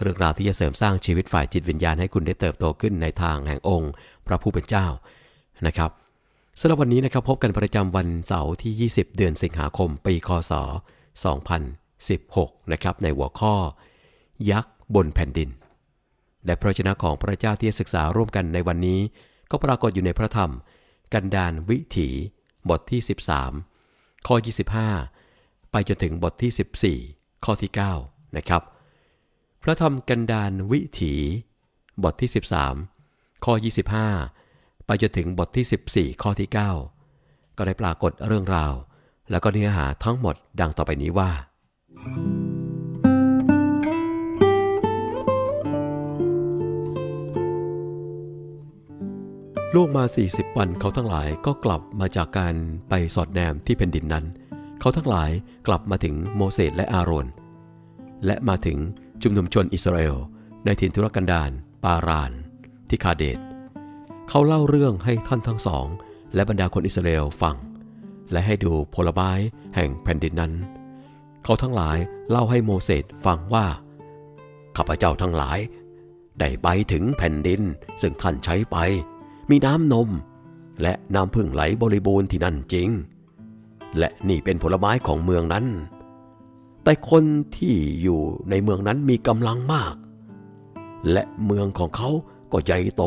เรื่องราวที่จะเสริมสร้างชีวิตฝ่ายจิตวิญญาณให้คุณได้เติบโตขึ้นในทางแห่งองค์ พระผู้เป็นเจ้านะครับสำหรับวันนี้นะครับพบกันประจำวันเสาร์ที่ 20 เดือนสิงหาคม ปีคศ 2016 นะครับในหัวข้อ ยักษ์บนแผ่นดิน และพระวจนะของพระเจ้าที่ศึกษาร่วมกันในวันนี้ ก็ปรากฏอยู่ในพระธรรม กันดานวิถี บทที่ 13 ข้อ 25 ไปจนถึงบทที่ 14 ข้อที่ 9 นะครับ พระธรรมกันดานวิถี บทที่ 13 ข้อ 25 ไปจนถึงบทที่ 14 ข้อที่ 9 ก็ได้ปรากฏเรื่องราว แล้วก็เนื้อหาทั้งหมดดังต่อไปนี้ว่า ล่วงมา 40 วันเขาทั้งหลายก็กลับมาจากการไปสอดแนมที่แผ่นดินนั้น เขาทั้งหลายกลับมาถึงโมเสสและอาโรนและมาถึง ชุมนุมชนอิสราเอล ในถิ่นทุรกันดารปาราน ที่คาเดตเขาเล่าเรื่องให้ท่านทั้งสอง และบรรดาคนอิสราเอลฟัง และให้ดูผลไม้แห่งแผ่นดินนั้น เขาทั้งหลายเล่าให้โมเสสฟังว่าข้าพเจ้าทั้งหลาย ได้ไปถึงแผ่นดินซึ่งท่านใช้ไป มีน้ำนม และน้ำพึ่งไหลบริบูรณ์ที่นั่นจริง และนี่เป็นผลไม้ของเมืองนั้น แต่คนที่อยู่ในเมืองนั้นมีกำลังมาก และเมืองของเขาก็ใหญ่โต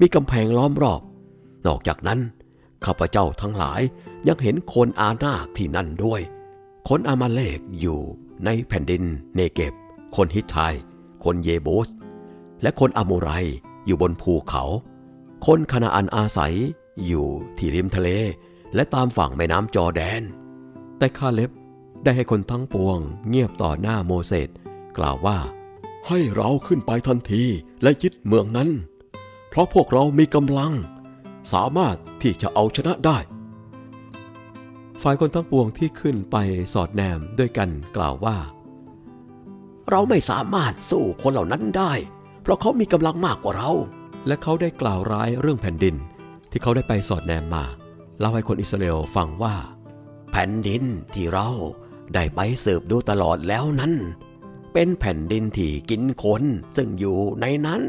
มีกำแพงล้อมรอบ นอกจากนั้นข้าพเจ้าทั้งหลายยังเห็นคนอานาคที่นั่นด้วย คนอามาเลกอยู่ในแผ่นดินเนเกบ คนฮิตไทคนเยโบส และคนอาโมไรอยู่บนภูเขา คนคานาอันอาศัยอยู่ที่ริมทะเล และตามฝั่งแม่น้ำจอแดน แต่คาเล็บ ได้ให้คนทั้งปวง เงียบต่อหน้าโมเสสกล่าวว่า ให้เราขึ้นไปทันทีและยึดเมืองนั้น เพราะพวกเรามีกำลัง สามารถที่จะเอาชนะได้ ฝ่ายคนทั้งปวงที่ขึ้นไปสอดแนมด้วยกันกล่าวว่า เราไม่สามารถสู้คนเหล่านั้นได้ เพราะเขามีกำลังมากกว่าเรา และเขาได้กล่าวร้ายเรื่องแผ่นดิน ที่เขาได้ไปสอดแนมมาเล่าให้คนอิสราเอลฟังว่า แผ่นดินที่เรา ได้ไปสืบดูตลอดแล้วนั้น เป็นแผ่นดินที่กินคนซึ่งอยู่ในนั้น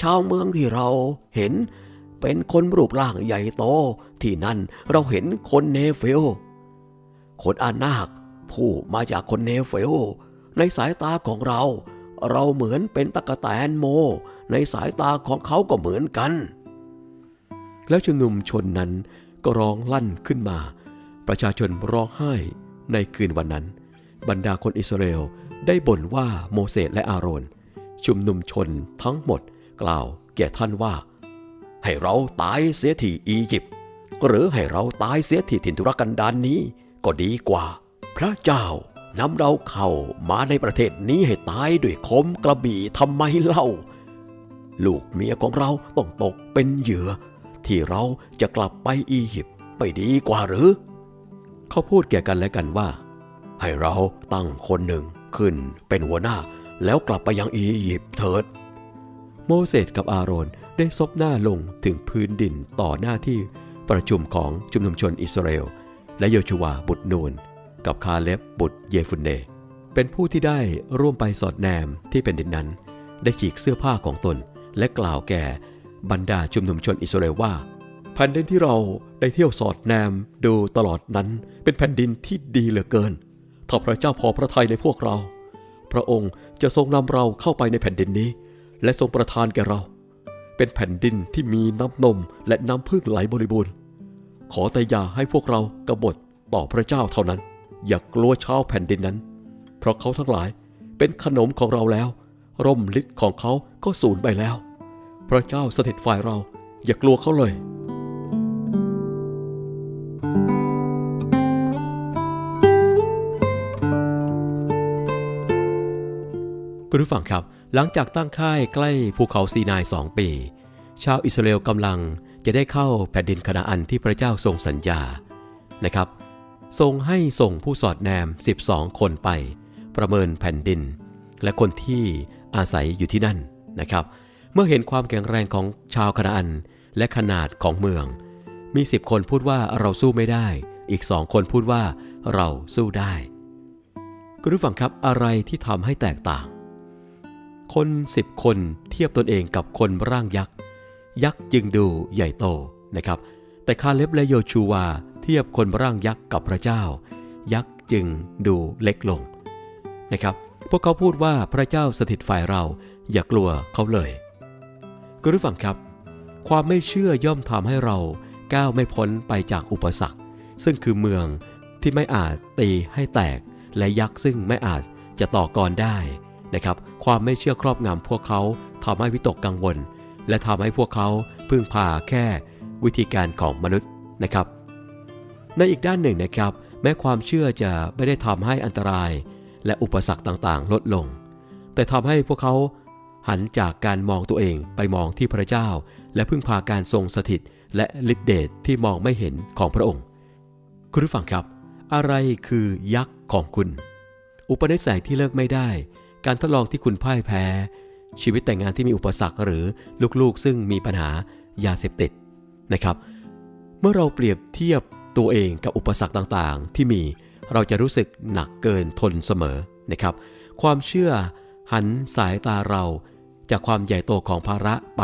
ชาวเมืองที่เราเห็น เป็นคนรูปร่างใหญ่โตที่นั่นเราเห็นคนเนฟิลคนอานาคผู้มาจากคนเนฟิลในสายตาของเรา เราเหมือนเป็นตะกะแตนโม ในสายตาของเขาก็เหมือนกัน แล้วชุมนุมชนนั้นก็ร้องลั่นขึ้นมา ประชาชนร้องไห้ ในคืนวันนั้น บรรดาคนอิสราเอลได้บ่นว่าโมเสสและอาโรน ชุมนุมชนทั้งหมดกล่าวแก่ท่านว่า ให้เราตายเสียที่อียิปต์หรือให้เราตายเสียที่ถิ่นทุรกันดารนนี้ ก็ดีกว่า พระเจ้านำเราเข้ามาในประเทศนี้ให้ตายด้วยคมกระบี่ทำไมเล่า ลูกเมียของเราต้องตกเป็นเหยื่อ ที่เราจะกลับไปอียิปต์ไม่ดีกว่าหรือ เขาพูดแก่กันและกันว่า ให้เราตั้งคนหนึ่งขึ้นเป็นหัวหน้าแล้วกลับไปยังอียิปต์เถิด โมเสสกับอาโรนได้ซบหน้าลงถึงพื้นดินต่อหน้าที่ประชุมของชุมนุมชนอิสราเอล และโยชูวาบุตรนูน กับคาเล็บบุตรเยฟุนเน เป็นผู้ที่ได้ร่วมไปสอดแนมที่เป็นดินนั้น ได้ฉีกเสื้อผ้าของตน และกล่าวแก่บรรดาชุมนุมชนอิสราเอลว่าแผ่นดินที่เรา ได้เที่ยวสอดแนมดูตลอดนั้นเป็นแผ่นดินที่ดีเหลือเกิน ถ้าพระเจ้าพอพระทัยในพวกเรา พระองค์จะทรงนำเราเข้าไปในแผ่นดินนี้ และทรงประทานแก่เรา เป็นแผ่นดินที่มีน้ำนมและน้ำพึ่งไหลบริบูรณ์ ขอแต่อย่าให้พวกเรากบฏต่อพระเจ้าเท่านั้น อย่ากลัวชาวแผ่นดินนั้น เพราะเขาทั้งหลายเป็นขนมของเราแล้ว ร่มฤทธิ์ของเขาก็สูญไปแล้ว พระเจ้าสถิตฝ่ายเราอย่ากลัวเขาเลย คุณผู้ฟังครับ หลังจากตั้งค่ายใกล้ภูเขาซีนายสองปี ชาวอิสราเอลกำลังจะได้เข้าแผ่นดินคณาอันที่พระเจ้าทรงสัญญานะครับ ทรงให้ส่งผู้สอดแนม 12 คนไป ประเมินแผ่นดิน และคนที่อาศัยอยู่ที่นั่นนะครับ เมื่อเห็นความแข็งแรงของชาวคณาอันและขนาดของเมือง มี 10 คนพูดว่าเราสู้ไม่ได้ อีกสองคนพูดว่าเราสู้ได้ คุณผู้ฟังครับอะไรที่ทำให้แตกต่าง คนสิบคนเทียบตนเองกับคนร่างยักษ์ ยักษ์จึงดูใหญ่โตนะครับ แต่คาเล็บและโยชูวาเทียบคนร่างยักษ์กับพระเจ้า ยักษ์จึงดูเล็กลงนะครับพวกเขาพูดว่าพระเจ้าสถิตฝ่ายเราอย่ากลัวเขาเลยคุณผู้ฟังครับ ความไม่เชื่อย่อมทำให้เราก้าวไม่พ้นไปจากอุปสรรค ซึ่งคือเมืองที่ไม่อาจตีให้แตก และยักษ์ซึ่งไม่อาจจะต่อกรได้ นะครับความไม่เชื่อครอบงำพวกเขาทำให้วิตกกังวล และทำให้พวกเขาพึ่งพาแค่วิธีการของมนุษย์นะครับ ในอีกด้านหนึ่งนะครับ แม้ความเชื่อจะไม่ได้ทำให้อันตราย และอุปสรรคต่างๆ ลดลง แต่ทำให้พวกเขาหันจากการมองตัวเองไปมองที่พระเจ้า และพึ่งพาการทรงสถิตและฤทธิเดชที่มองไม่เห็นของพระองค์ คุณผู้ฟังครับ อะไรคือยักษ์ของคุณ อุปนิสัยที่เลิกไม่ได้ การทดลองที่คุณพ่ายแพ้ ชีวิตแต่งงานที่มีอุปสรรคหรือลูกๆ ซึ่งมีปัญหายาเสพติดนะครับ เมื่อเราเปรียบเทียบตัวเองกับอุปสรรคต่างๆ ที่มีเราจะรู้สึกหนักเกินทนเสมอนะครับ ความเชื่อหันสายตาเราจากความใหญ่โตของภาระไป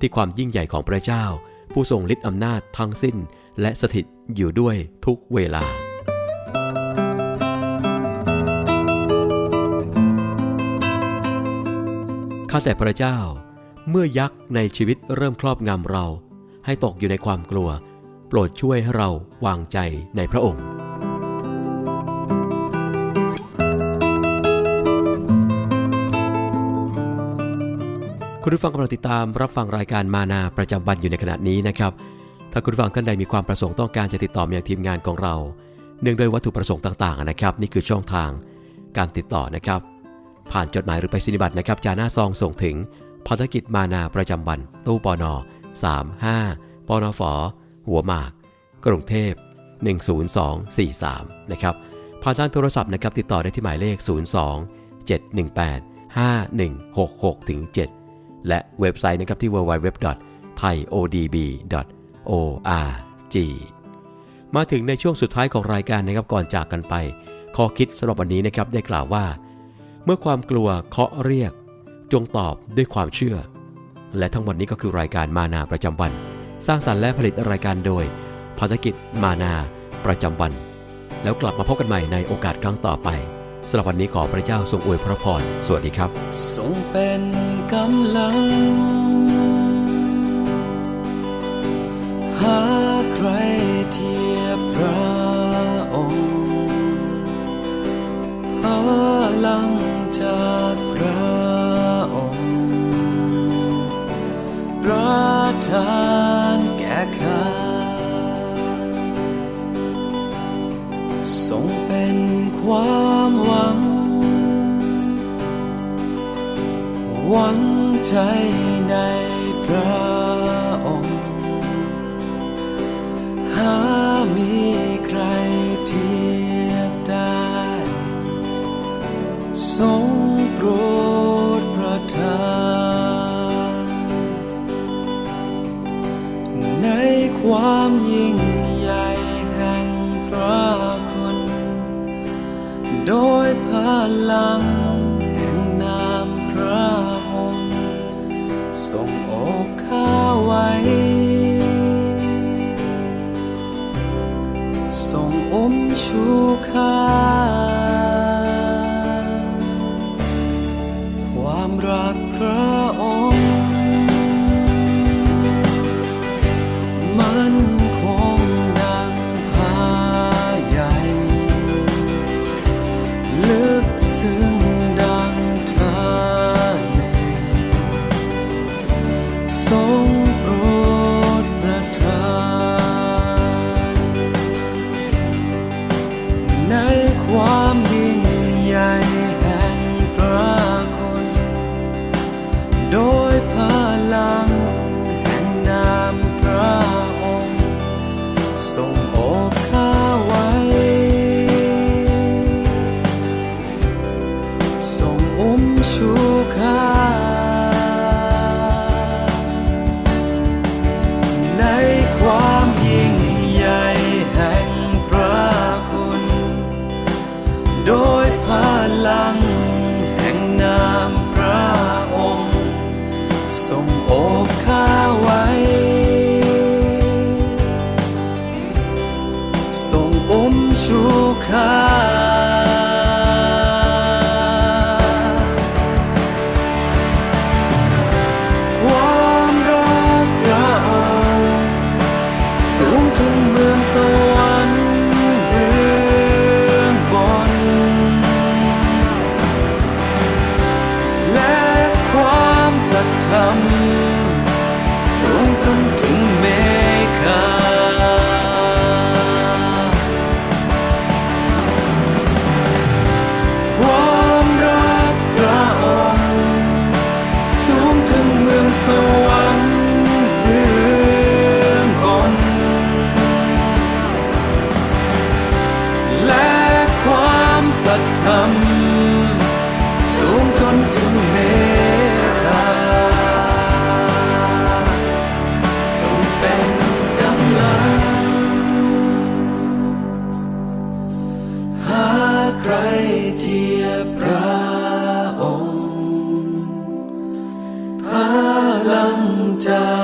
ที่ความยิ่งใหญ่ของพระเจ้า ผู้ทรงฤทธิ์อำนาจทั้งสิ้น และสถิตอยู่ด้วยทุกเวลา ข้าแต่พระเจ้า เมื่อยักษ์ในชีวิตเริ่มครอบงำเรา ให้ตกอยู่ในความกลัว โปรดช่วยให้เราวางใจในพระองค์คุณผู้ฟังกำลังติดตามรับฟังรายการมานาประจำวันอยู่ในขณะนี้นะครับ ถ้าคุณผู้ฟังท่านใดมีความประสงค์ต้องการจะติดต่อมายังทีมงานของเรา เนื่องด้วยวัตถุประสงค์ต่างๆนะครับ นี่คือช่องทางการติดต่อนะครับ ผ่านจดหมายหรือไปสินิบัตรนะครับจาหน้าซองส่งถึงภารกิจมานาประจำวัน ตู้ปอนอ35ปอนอฝอหัวหมาก กรุงเทพ 10243 นะครับผ่านทางโทรศัพท์นะครับติดต่อได้ที่หมายเลข 02 718 5166ถึง7และเว็บไซต์นะครับที่ www.thaiodb.org มาถึงในช่วงสุดท้ายของรายการนะครับก่อนจากกันไป ข้อคิดสำหรับวันนี้นะครับได้กล่าวว่า เมื่อความกลัวเคาะเรียก จงตอบด้วยความเชื่อ และทั้งหมดนี้ก็คือรายการมานาประจำวัน สร้างสรรค์และผลิตรายการโดยภารกิจมานาประจำวัน แล้วกลับมาพบกันใหม่ในโอกาสครั้งต่อไปสำหรับวันนี้ขอพระเจ้าทรงอวยพระพรสวัสดีครับ ทรงเป็นกำลังานแก่ข้าทรงเป็นความหวัง หวังใจในพระ ชู ง